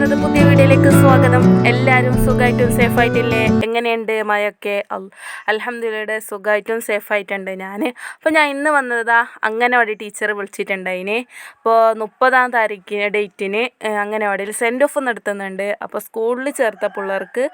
വന്നത് പുതിയ വീഡിയോയിലേക്ക് സ്വാഗതം. എല്ലാവരും സുഖമായിട്ടും സേഫായിട്ടില്ലേ? എങ്ങനെയുണ്ട് മഴയൊക്കെ? അലഹമ്മദിയുടെ സുഖമായിട്ടും സേഫായിട്ടുണ്ട് ഞാൻ. അപ്പോൾ ഞാൻ ഇന്ന് വന്നതാ അംഗനവാടി ടീച്ചർ വിളിച്ചിട്ടുണ്ടായിന്. അപ്പോൾ മുപ്പതാം താരീഖിന് ഡേറ്റിന് അംഗനവാടിയിൽ സെൻഡ് ഓഫ് നടത്തുന്നുണ്ട്. അപ്പോൾ സ്കൂളിൽ ചേർത്ത പിള്ളേർക്ക്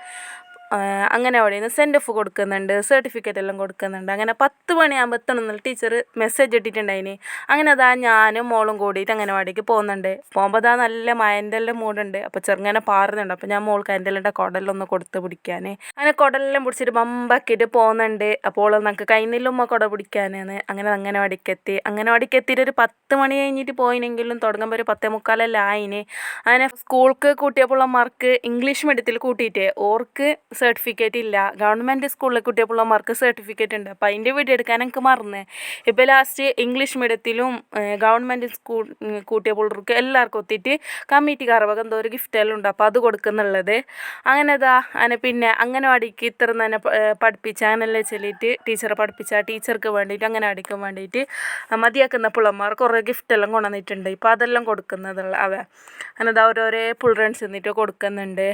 അങ്ങനെ അവിടെ നിന്ന് സെൻഡ് ഓഫ് കൊടുക്കുന്നുണ്ട് സർട്ടിഫിക്കറ്റ് എല്ലാം കൊടുക്കുന്നുണ്ട്. അങ്ങനെ പത്ത് മണിയാകുമ്പോൾ എത്തണം എന്നുള്ള ടീച്ചർ മെസ്സേജ് ഇട്ടിട്ടുണ്ടായിന്. അങ്ങനെ അതാ ഞാനും മോളും കൂടിയിട്ട് അംഗനവാടിക്ക് പോകുന്നുണ്ട്. പോകുമ്പോൾ അതാ നല്ല മയന്റെ എല്ലാം മൂടുണ്ട്. അപ്പോൾ ചെറുങ്ങനെ പാറുന്നുണ്ട്. അപ്പോൾ ഞാൻ മോൾക്ക് അതിന്റെ എല്ലാം കുടലൊന്ന് കൊടുത്ത് പിടിക്കാൻ അങ്ങനെ കുടലെല്ലാം പിടിച്ചിട്ട് ബമ്പാക്കിയിട്ട് പോകുന്നുണ്ട്. അപ്പോൾ നമുക്ക് കൈനില്ലുമ്മ കുട പിടിക്കാനാണ്. അങ്ങനെ അംഗനവാടിക്ക് എത്തി. അംഗനവാടിക്ക് എത്തിയിട്ട് ഒരു പത്ത് മണി കഴിഞ്ഞിട്ട് പോയിനെങ്കിലും തുടങ്ങുമ്പോൾ ഒരു പത്തേ മുക്കാലെല്ലാം ആയിന്. അങ്ങനെ സ്കൂൾക്ക് കൂട്ടിയപ്പോൾ മാർക്ക് ഇംഗ്ലീഷ് മീഡിയത്തിൽ കൂട്ടിയിട്ട്. ഓർക്ക് സർട്ടിഫിക്കറ്റ് ഇല്ല. ഗവൺമെന്റ് സ്കൂളിലെ കുട്ടിയ പിള്ളമാർക്ക് സർട്ടിഫിക്കറ്റ് ഉണ്ട്. അപ്പോൾ അതിന്റെ വീഡിയോ എടുക്കാൻ എനിക്ക് മറന്നേ. ഇപ്പോൾ ലാസ്റ്റ് ഇംഗ്ലീഷ് മീഡിയത്തിലും ഗവൺമെന്റ് സ്കൂൾ കൂട്ടിയ പിള്ളേർക്ക് എല്ലാവർക്കും ഒത്തിട്ട് കമ്മിറ്റിക്കാർ വക എന്തോ ഒരു ഗിഫ്റ്റ് എല്ലാം ഉണ്ട്. അപ്പോൾ അത് കൊടുക്കുന്നുള്ളത്. അങ്ങനെ അതാ അങ്ങനെ പിന്നെ അംഗനവാടിക്ക് ഇത്ര തന്നെ പഠിപ്പിച്ച അങ്ങനെയല്ലേ ചൊല്ലിയിട്ട് ടീച്ചറെ പഠിപ്പിച്ച ടീച്ചർക്ക് വേണ്ടിയിട്ട് അംഗനവാടിക്ക് വേണ്ടിയിട്ട് മതിയാക്കുന്ന പിള്ളമാർ കുറേ ഗിഫ്റ്റ് എല്ലാം കൊണ്ടുവന്നിട്ടുണ്ട്. ഇപ്പോൾ അതെല്ലാം കൊടുക്കുന്നതുള്ള അവ അങ്ങനെ ഓരോരോ പുൾറൻസ് എന്നിട്ട് കൊടുക്കുന്നുണ്ട്.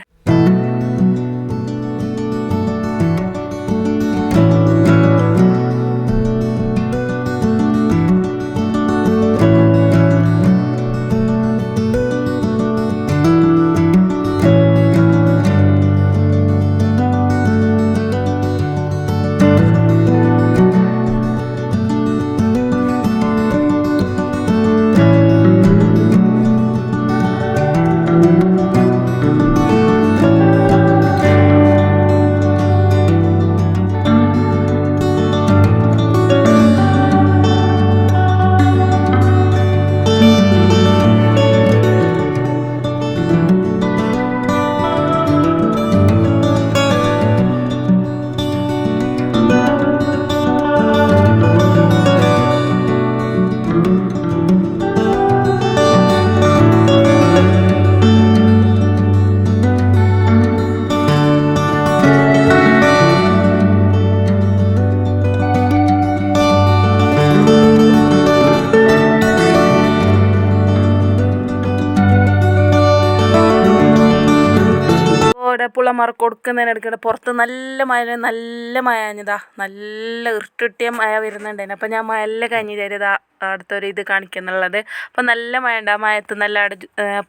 ഇവിടെ പുള്ളമാർ കൊടുക്കുന്നതിനിടയ്ക്കിടെ പുറത്ത് നല്ല മഴ നല്ല മഴ കഴിഞ്ഞതാ നല്ല ഇരുട്ടിട്ടിയ മഴ വരുന്നുണ്ടായിരുന്നു. അപ്പം ഞാൻ മഴ കഞ്ഞി തരുതാ അടുത്തൊരു ഇത് കാണിക്കുന്നുള്ളത്. അപ്പം നല്ല മഴ ഉണ്ട്. ആ മഴത്ത് നല്ല അട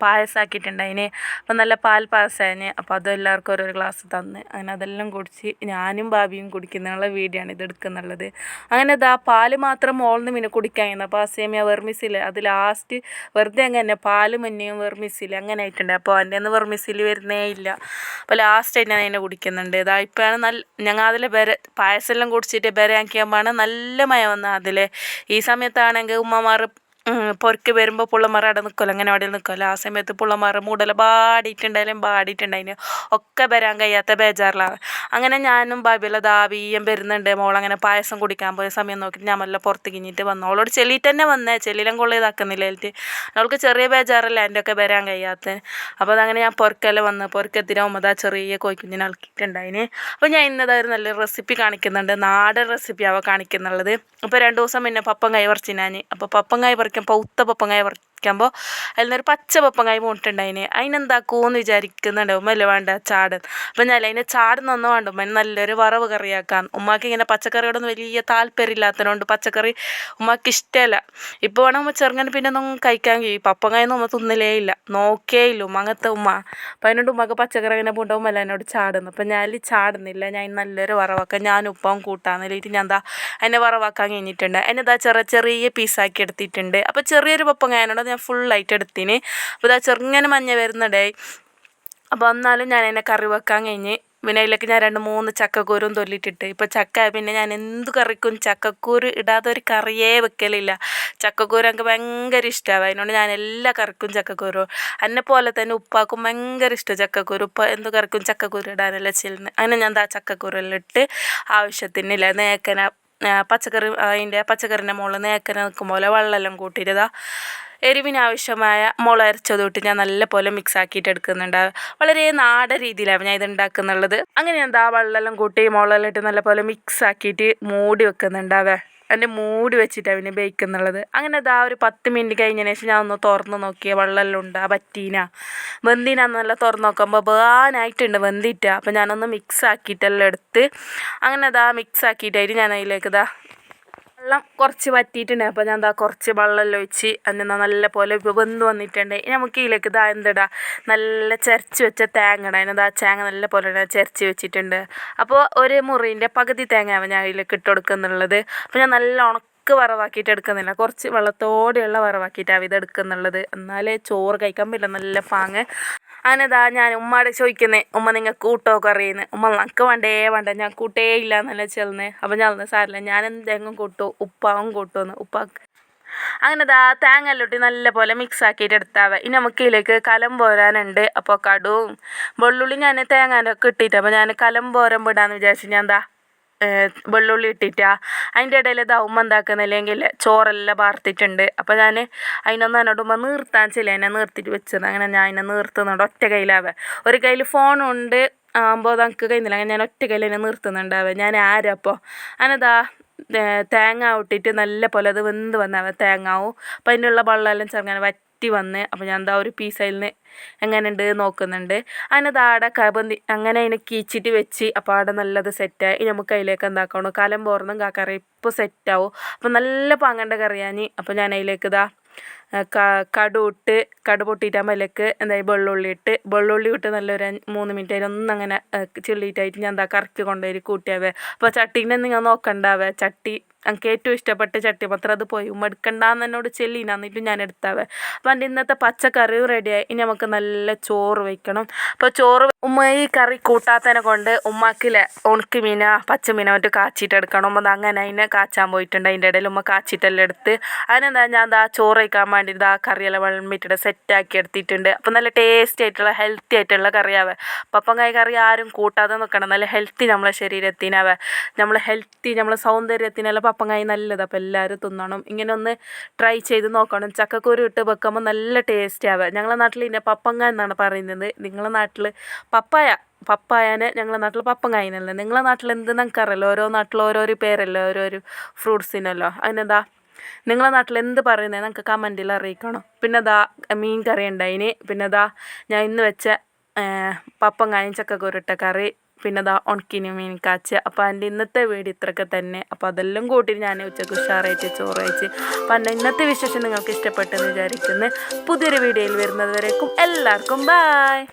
പായസമാക്കിയിട്ടുണ്ടായിന് അപ്പം നല്ല പാൽ പായസമായിന് അപ്പോൾ അതെല്ലാവർക്കും ഓരോരോ ഗ്ലാസ് തന്ന്. അങ്ങനെ അതെല്ലാം കുടിച്ച് ഞാനും ഭാവിയും കുടിക്കുന്നുള്ള വീഡിയോ ആണ് ഇത് എടുക്കുന്നുള്ളത്. അങ്ങനെ ഇതാ പാൽ മാത്രം മോളിന്ന് പിന്നെ കുടിക്കാൻ അപ്പോൾ ആ സേമിയ വെർമിസിൽ അത് ലാസ്റ്റ് വെറുതെ അങ്ങനെ പാൽ മുന്നെയും വെർമിസിൽ അങ്ങനെ ആയിട്ടുണ്ട്. അപ്പോൾ എന്റെ ഒന്ന് വെർമിസിൽ വരുന്നേ ഇല്ല. അപ്പോൾ ലാസ്റ്റ് ആയിട്ട് ഞാൻ അതിനെ കുടിക്കുന്നുണ്ട്. ഇതാ ഇപ്പോഴാണ് നല്ല ഞങ്ങൾ ബെര പായസം എല്ലാം കുടിച്ചിട്ട് ബെരയാക്കിയാകുമ്പോഴാണ് നല്ല മയം വന്നത് അതിൽ. ഈ நாங்கள் உமா மாற പൊരക്ക് വരുമ്പോൾ പുള്ളമാർ അവിടെ നിൽക്കുമല്ലോ അങ്ങനെ അവിടെ നിൽക്കുമല്ലോ ആ സമയത്ത് പുള്ളമാർ മൂടല പാടിയിട്ടുണ്ടായാലും പാടിയിട്ടുണ്ടായിന്. ഒക്കെ വരാൻ കഴിയാത്ത ബേജാറിലാണ്. അങ്ങനെ ഞാനും ബാബിയുള്ള ദാവിയും വരുന്നുണ്ട്. അങ്ങനെ പായസം കുടിക്കാൻ പോയ സമയം നോക്കിയിട്ട് ഞാൻ വല്ല പുറത്ത് കിഞ്ഞിട്ട് വന്നു. അവളോട് ചെല്ലിയിട്ട് തന്നെ വന്നേ. ചെല്ലിലും കൊള്ളിയതാക്കുന്നില്ല എനിക്ക്. അവൾക്ക് ചെറിയ ബേജാറല്ല എന്റെ ഒക്കെ വരാൻ കഴിയാത്ത അപ്പോൾ അതങ്ങനെ ഞാൻ പുറക്കെല്ലാം വന്ന് പുറക്കെത്തിരാ ആ ചെറിയ കോയിക്കുഞ്ഞിനെ ഇളക്കിയിട്ടുണ്ടായിന് അപ്പോൾ ഞാൻ ഇന്നതായിരുന്നു നല്ല റെസിപ്പി കാണിക്കുന്നുണ്ട്. നാടൻ റെസിപ്പി അവ കാണിക്കുന്നുള്ളത്. അപ്പോൾ രണ്ട് ദിവസം പിന്നെ പപ്പങ്കായ പറിച്ചു ഞാൻ അപ്പോൾ പപ്പങ്കായ പറിക്കാൻ പൗത്ത പപ്പങ്കായ പറിക്കുമ്പോൾ അതിൽ അതിലൊരു പച്ച പപ്പങ്ങായി പോയിട്ടുണ്ടായിന് അതിനെന്താക്കുമെന്ന് വിചാരിക്കുന്നുണ്ട് ഉമ്മ അല്ലേ വേണ്ട? ചാടൻ അപ്പം ഞാൻ അതിനെ ചാടുന്നൊന്നും വേണ്ട? ഉമ്മ നല്ലൊരു വറവ് കറിയാക്കാൻ. ഉമ്മാക്ക് ഇങ്ങനെ പച്ചക്കറിയോടൊന്നും വലിയ താല്പര്യമില്ലാത്തതുകൊണ്ട് പച്ചക്കറി ഉമ്മാക്ക് ഇഷ്ടമല്ല. ഇപ്പോൾ വേണം ഉമ്മ ചെറുങ്ങനെ പിന്നെ ഒന്നും കഴിക്കാൻ കഴിയും. പപ്പങ്ങായൊന്നും ഉമ്മ തിന്നലേ ഇല്ല. നോക്കേ ഇല്ല ഉമ്മ. അങ്ങനത്തെ ഉമ്മ. അപ്പം അതിനോട് ഉമ്മക്ക് പച്ചക്കറി അങ്ങനെ പൂണ്ടാവുമ്പോൾ എന്നോട് ചാടുന്നു. അപ്പം ഞാൻ ചാടുന്നില്ല. ഞാൻ നല്ലൊരു വറവാക്കാം. ഞാൻ ഉപ്പവും ഇല്ലെങ്കിൽ ഞാൻ എന്താ അതിനെ വറവാക്കാൻ കഴിഞ്ഞിട്ടുണ്ട്. എന്നെന്താ ചെറിയ ചെറിയ പീസാക്കി എടുത്തിട്ടുണ്ട്. അപ്പോൾ ചെറിയൊരു പപ്പങ്ങായനോട് ഞാൻ ഫുൾ ലൈറ്റ് എടുത്തിന്. അപ്പോൾ ഇതാ ചെറുങ്ങനെ മഞ്ഞ വരുന്നുണ്ടായി അപ്പോൾ എന്നാലും ഞാൻ എന്നെ കറി വെക്കാൻ കഴിഞ്ഞ്. പിന്നെ അതിലേക്ക് ഞാൻ രണ്ട് മൂന്ന് ചക്കക്കൂരും തൊല്ലിട്ടിട്ട്. ഇപ്പോൾ ചക്ക പിന്നെ ഞാൻ എന്ത് കറിക്കും ചക്കക്കൂര് ഇടാതെ ഒരു കറിയേ വെക്കലില്ല. ചക്കക്കൂര് എനിക്ക് ഭയങ്കര ഇഷ്ടമാണ് അതിനോട് ഞാൻ എല്ലാ കറിക്കും ചക്കക്കൂരും. എന്നെ പോലെ തന്നെ ഉപ്പാക്കും ഭയങ്കര ഇഷ്ടം ചക്കക്കൂര്. ഉപ്പ എന്ത് കറിക്കും ചക്കക്കൂര് ഇടാനല്ല ചെല്ലുന്നത് അങ്ങനെ ഞാൻ ആ ചക്കക്കൂരെല്ലാം ഇട്ട് ആവശ്യത്തിനില്ല. നേക്കന പച്ചക്കറി അതിന്റെ പച്ചക്കറിന്റെ മുകളിൽ നേക്കന നിൽക്കുമ്പോൾ വെള്ളമെല്ലാം കൂട്ടിയിട്ടതാ എരിവിനാവശ്യമായ മുള അരച്ചത് തൊട്ട് ഞാൻ നല്ലപോലെ മിക്സ് ആക്കിയിട്ട് എടുക്കുന്നുണ്ട്. വളരെ നാടൻ രീതിയിലാണ് ഞാൻ ഇത് ഉണ്ടാക്കുന്നുള്ളത് അങ്ങനെ എന്താ വെള്ളമെല്ലാം കൂട്ടി മുളകെല്ലാം ഇട്ട് നല്ലപോലെ മിക്സ് ആക്കിയിട്ട് മൂടി വെക്കുന്നുണ്ടാവേ അതിന്റെ മൂടി വെച്ചിട്ടാണ് പിന്നെ ബേക്കുന്നുള്ളത്. അങ്ങനെ അതാ ഒരു പത്ത് മിനിറ്റ് കഴിഞ്ഞതിന് ശേഷം ഞാൻ ഒന്ന് തുറന്ന് നോക്കിയ വെള്ളമെല്ലാം ഉണ്ട് ആ പറ്റീന. നല്ല തുറന്ന് നോക്കുമ്പോൾ ബേനായിട്ടുണ്ട് വെന്തിട്ട. അപ്പം ഞാനൊന്ന് മിക്സ് ആക്കിയിട്ടെല്ലാം എടുത്ത് അങ്ങനെ അതാ മിക്സ് ആക്കിയിട്ടായിട്ട് ഞാൻ അതിലേക്ക് ഇതാ വെള്ളം കുറച്ച് വറ്റിയിട്ടുണ്ട്. അപ്പോൾ ഞാൻ എന്താ കുറച്ച് വെള്ളമെല്ലാം ഒഴിച്ച് അതിന് നല്ല പോലെ വെന്ത് വന്നിട്ടുണ്ട്. ഇനി നമുക്ക് ഇതിലേക്ക് ഇതാ എന്തിടാ? നല്ല ചരച്ച് വെച്ച തേങ്ങ ഇടാം. അതിനെന്താ തേങ്ങ നല്ല പോലെ ചരച്ച് വെച്ചിട്ടുണ്ട്. അപ്പോൾ ഒരു മുറിന്റെ പകുതി തേങ്ങയാണ് ഞാൻ ഇതിലേക്ക് ഇട്ട് കൊടുക്കുന്നുള്ളത്. അപ്പോൾ ഞാൻ നല്ല ഉണക്ക് വറവാക്കിയിട്ട് എടുക്കുന്നില്ല. കുറച്ച് വെള്ളത്തോടെയുള്ള വറവാക്കിയിട്ടാണ് ഇത് എടുക്കുന്നുള്ളത്. എന്നാലേ ചോറ് കഴിക്കാൻ പറ്റില്ല. നല്ല പാങ്ങ് അങ്ങനെതാ ഞാൻ ഉമ്മയോട് ചോദിക്കുന്നത് ഉമ്മ നിങ്ങൾ കൂട്ടോ കുറയുന്നു ഉമ്മ നമുക്ക് വേണ്ടേ വേണ്ട ഞാൻ കൂട്ടേ ഇല്ല എന്നല്ല ചെല്ലുന്നത് അപ്പം ഞാൻ സാരില്ല ഞാൻ എന്തെങ്കിലും കൂട്ടു ഉപ്പാവും കൂട്ടുമെന്ന് ഉപ്പ അങ്ങനെ ദാ തേങ്ങല്ലോട്ടി നല്ല പോലെ മിക്സ് ആക്കിയിട്ട് എടുത്താവ. ഇനി നമുക്ക് ഇതിലേക്ക് കലം പോരാനുണ്ട്. അപ്പോൾ കടുവും വെള്ളുള്ളി ഞാൻ തേങ്ങാന്റെ ഒക്കെ ഇട്ടിട്ട് അപ്പോൾ ഞാൻ കലം പോരം വിടാമെന്ന് വിചാരിച്ചു ഞാൻ എന്താ വെള്ളുള്ളി ഇട്ടിട്ടാ. അതിന്റെ ഇടയിൽ ഇതാവുമ്പോൾ എന്താക്കുന്നില്ലെങ്കിൽ ചോറെല്ലാം വാർത്തിട്ടുണ്ട്. അപ്പോൾ ഞാൻ അതിനൊന്നും എന്നോടുമ്പോൾ നിർത്താൻ ചില എന്നെ നിർത്തിയിട്ട് വെച്ചത്. അങ്ങനെ ഞാൻ അതിനെ നിർത്തുന്നുണ്ട്. ഒറ്റ കയ്യിലാവേ. ഒരു കയ്യിൽ ഫോണുണ്ട് ആകുമ്പോൾ നമുക്ക് കഴിയുന്നില്ല അങ്ങനെ ഞാൻ ഒറ്റ കയ്യിൽ എന്നെ നിർത്തുന്നുണ്ടാവേ. ഞാൻ ആരപ്പോൾ അനതാ തേങ്ങ ഇട്ടിട്ട് നല്ല പോലെ അത് വെന്ത് വന്നാവേ. തേങ്ങാവും. അപ്പോൾ അതിനുള്ള വെള്ളമെല്ലാം ചെറുങ്ങനെ വറ്റി വന്ന് അപ്പോൾ ഞാൻ എന്താ ഒരു പീസ് അതിൽ നിന്ന് എങ്ങനെയുണ്ട് നോക്കുന്നുണ്ട്. അതിന് താടെ കബന്തി അങ്ങനെ അതിനെ കീച്ചിട്ട് വെച്ച് അപ്പോൾ അവിടെ നല്ലത് സെറ്റായി നമുക്ക് അതിലേക്ക് എന്താക്കണം? കലം പോർന്നും കാക്കറി ഇപ്പോൾ സെറ്റാവും അപ്പോൾ നല്ല പാങ്ങണ്ട കറിയാനി അപ്പോൾ ഞാൻ അതിലേക്ക് ഇതാ കടു ഇട്ട് കടു പൊട്ടിയിട്ടാകുമ്പോൾ അതിലേക്ക് എന്തായാലും വെള്ളുള്ളി ഇട്ട്. വെള്ളുള്ളി ഇട്ട് നല്ലൊരു മൂന്ന് മിനിറ്റ് അതിനൊന്നും അങ്ങനെ ചിള്ളിയിട്ടായിട്ട് ഞാൻ എന്താ കറക്കി കൊണ്ടുപോയി കൂട്ടിയാവേ അപ്പോൾ ചട്ടീനെ ഞാൻ നോക്കണ്ടാവേ? ചട്ടി എനിക്ക് ഏറ്റവും ഇഷ്ടപ്പെട്ട ചട്ടിപത്രം അത് പോയി. ഉമ്മ എന്നോട് ചെല്ലീന ഞാൻ എടുത്താവേ. അപ്പം എന്റെ ഇന്നത്തെ പച്ചക്കറിയും റെഡിയായി ഇനി നമുക്ക് നല്ല ചോറ് വയ്ക്കണം അപ്പോൾ ചോറ് ഉമ്മ ഈ കറി കൂട്ടാത്തതിനെ കൊണ്ട് ഉമ്മാക്കിലെ ഉണക്ക് മീന പച്ചമീന മറ്റു കാച്ചിട്ടെടുക്കണം ഉമ്മ അങ്ങനെ അതിനെ കാച്ചാൻ പോയിട്ടുണ്ട്. അതിന്റെ ഇടയിൽ ഉമ്മ കാച്ചിട്ടെല്ലാം എടുത്ത് അതിനെന്താ ഞാൻ ദാ ചോറ് വയ്ക്കാൻ വേണ്ടി ആ കറിയെല്ലാം സെറ്റ് ആക്കി എടുത്തിട്ടുണ്ട്. അപ്പം നല്ല ടേസ്റ്റി ആയിട്ടുള്ള ഹെൽത്തി ആയിട്ടുള്ള കറിയാവേ. പപ്പങ്ങായ കറി ആരും കൂട്ടാതെ നിൽക്കണം നല്ല ഹെൽത്തി നമ്മളെ ശരീരത്തിനാവേ. നമ്മളെ ഹെൽത്തി നമ്മളെ സൗന്ദര്യത്തിനെല്ലാം പപ്പങ്ങായി നല്ലത്. അപ്പോൾ എല്ലാവരും തിന്നണം. ഇങ്ങനെ ഒന്ന് ട്രൈ ചെയ്ത് നോക്കണം. ചക്കക്കുരു ഇട്ട് വെക്കുമ്പോൾ നല്ല ടേസ്റ്റ് ആവുക. ഞങ്ങളുടെ നാട്ടിൽ ഇതിനെ പപ്പങ്ങ എന്നാണ് പറയുന്നത്. നിങ്ങളുടെ നാട്ടിൽ പപ്പായ പപ്പായനെ ഞങ്ങളുടെ നാട്ടിൽ പപ്പങ്ങായി എന്നല്ലേ? നിങ്ങളുടെ നാട്ടിൽ എന്ത് നമുക്കറിയില്ല ഓരോ നാട്ടിൽ ഓരോരോ പേരല്ലോ? ഓരോരോ ഫ്രൂട്ട്സിനല്ലോ. അതിനെന്താ? നിങ്ങളെ നാട്ടിൽ എന്ത് പറയുന്നത് നമുക്ക് കമന്റിൽ അറിയിക്കണം. പിന്നെ ദാ മീൻ കറി ഉണ്ടായിന്. പിന്നെ ദാ ഞാൻ ഇന്ന് വെച്ച പപ്പങ്ങായും ചക്കക്കുരുട്ട കറി. പിന്നെ ദാ ഉണക്കിന് മീൻ കാച്ച് അപ്പോൾ എന്റെ ഇന്നത്തെ വീഡിയോ ഇത്രയൊക്കെ തന്നെ. അപ്പോൾ അതെല്ലാം കൂട്ടി ഞാൻ ഉച്ചയ്ക്ക് ഉഷാറായിട്ട് ചോറ് കഴിച്ച് അപ്പോൾ എന്റെ ഇന്നത്തെ വിശേഷം നിങ്ങൾക്ക് ഇഷ്ടപ്പെട്ടെന്ന് വിചാരിക്കുന്നു. പുതിയൊരു വീഡിയോയിൽ വരുന്നത് വരേക്കും എല്ലാവർക്കും. ബായ്